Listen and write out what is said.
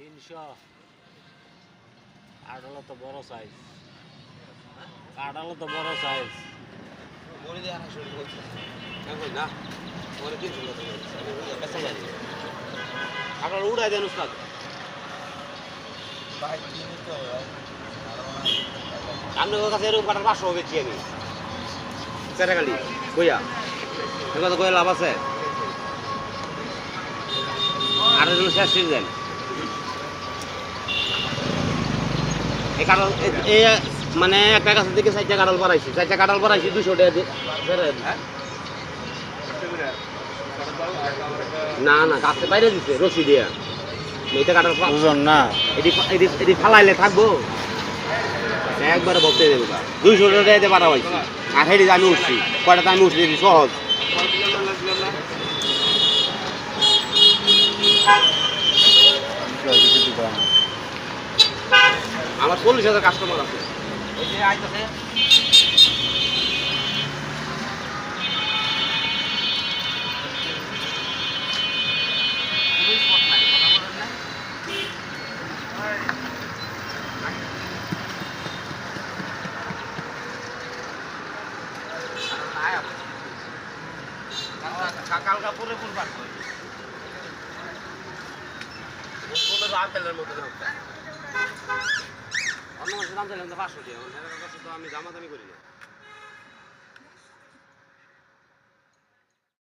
তিনশো। কাঁঠালো তো বড় সাইজ কাঁঠালো তো বড় সাইজ বলে দিয়ে আড়াইশো টাকা বলছে এখন না। ওরে তিনশো টাকা বলছে বেচা জানি আপনার উড়াই দেন উস্তাদ। আপনার কাছে এরকম কাটার পাঁচশো বেচি আমি। সেটা কইয়া। এগুলো তো কইয়া লাভ আছে। আর জন্য শেষ দেন এই কাঁঠাল এই মানে একটা গাছের দিকে চারটা কাঁঠাল বাড়াইছি চারটা কাঁঠাল বাড়াইছি দুশো টাকা দিয়ে- না না গাছে বাইরে দিছে রশি দিয়া। এইটা কাঁঠাল ফা- না? এটি এটি ফালাইলে থাকব। একবারে বলতে দেবো দুইশো টাকা দিতে পারা হয়েছে আর হেঁটে আমি উঠছি কয়টাতে আমি উঠছি সহজ। আমার চল্লিশ হাজার কাস্টমার আছে। এই যে আইতাছে। কালকা পরে আপেলের মতো অন্য মানুষের দাম চাইলে পাঁচশো দিয়ে কাছে তো আমি দামাদামি করি না।